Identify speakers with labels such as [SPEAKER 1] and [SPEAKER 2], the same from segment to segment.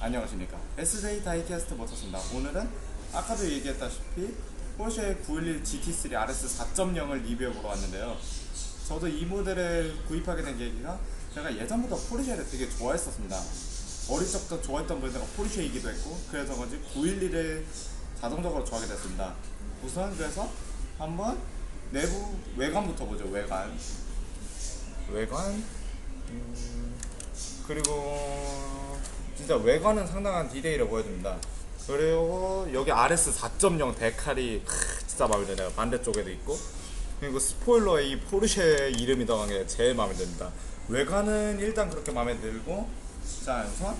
[SPEAKER 1] 안녕하십니까. SJ 다이캐스트 모터스입니다. 오늘은 아까도 얘기했다시피 포르쉐 911 GT3 RS 4.0을 리뷰해보러 왔는데요. 저도 이 모델을 구입하게 된 계기가 제가 예전부터 포르쉐를 되게 좋아했었습니다. 어릴 적부터 좋아했던 브랜드가 포르쉐이기도 했고 그래서 그런지 911을 자동적으로 좋아하게 됐습니다. 우선 그래서 한번 내부 외관부터 보죠 외관. 외관? 음, 그리고 진짜 외관은 상당한 디테일을 보여줍니다. 그리고 여기 RS 4.0 데칼이 크, 진짜 마음에 드네요. 반대쪽에도 있고 그리고 스포일러에 이 포르쉐 이름이 들어간 게 제일 마음에 듭니다. 외관은 일단 그렇게 마음에 들고 자 우선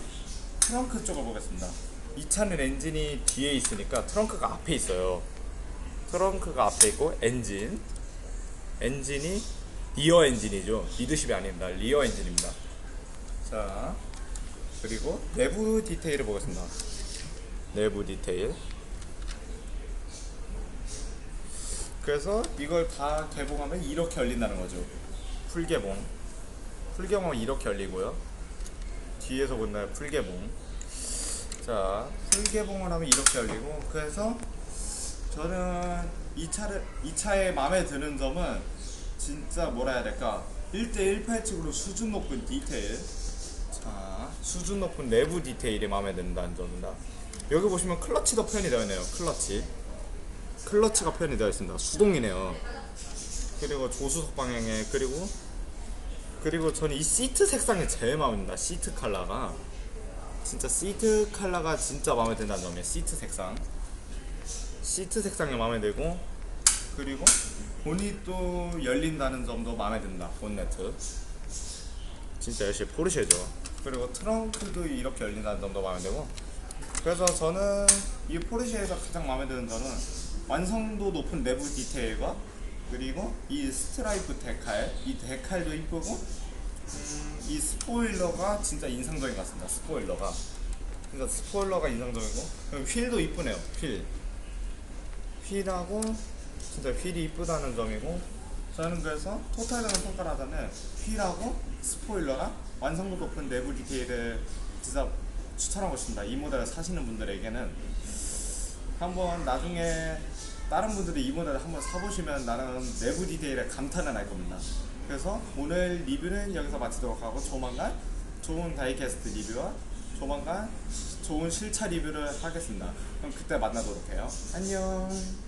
[SPEAKER 1] 트렁크 쪽을 보겠습니다. 이 차는 엔진이 뒤에 있으니까 트렁크가 앞에 있어요. 트렁크가 앞에 있고 엔진 엔진이 리어 엔진이죠. 미드십이 아닙니다. 리어 엔진입니다. 자 그리고 내부 디테일을 보겠습니다. 내부 디테일. 그래서 이걸 다 개봉하면 이렇게 열린다는 거죠. 풀개봉. 풀개봉은 이렇게 열리고요. 뒤에서 본다면 풀개봉. 자, 풀개봉을 하면 이렇게 열리고 그래서 저는 이 차를 이 차의 마음에 드는 점은 진짜 뭐라 해야 될까? 1대 1팔측으로 수준 높은 디테일. 자, 수준 높은 내부 디테일이 마음에 든다는 점입니다. 여기 보시면 클러치도 표현이 되어 있네요. 클러치. 클러치가 표현이 되어 있습니다. 수동이네요. 그리고 조수석 방향에 그리고 그리고 저는 이 시트 색상이 제일 마음에 든다. 시트 컬러가 진짜 시트 컬러가 진짜 마음에 든다는 점이에요. 시트 색상. 시트 색상이 마음에 들고 그리고 본닛도 열린다는 점도 마음에 든다. 본네트. 진짜 역시 포르쉐죠. 그리고 트렁크도 이렇게 열린다는 점도 마음에 들고. 그래서 저는 이 포르쉐에서 가장 마음에 드는 점은 완성도 높은 내부 디테일과 그리고 이 스트라이프 데칼, 이 데칼도 이쁘고 음, 이 스포일러가 진짜 인상적인 것 같습니다. 스포일러가. 그러니까 스포일러가 인상적이고 휠도 이쁘네요. 휠. 휠하고 진짜 휠이 이쁘다는 점이고 저는 그래서 토탈적인 평가를 하자면 휠하고 스포일러랑 완성도 높은 내부 디테일을 진짜 추천하고 싶습니다. 이 모델을 사시는 분들에게는 한번 나중에 다른 분들이 이 모델을 한번 사보시면 나는 내부 디테일에 감탄을 할 겁니다. 그래서 오늘 리뷰는 여기서 마치도록 하고 조만간 좋은 다이캐스트 리뷰와 조만간 좋은 실차 리뷰를 하겠습니다. 그럼 그때 만나도록 해요. 안녕.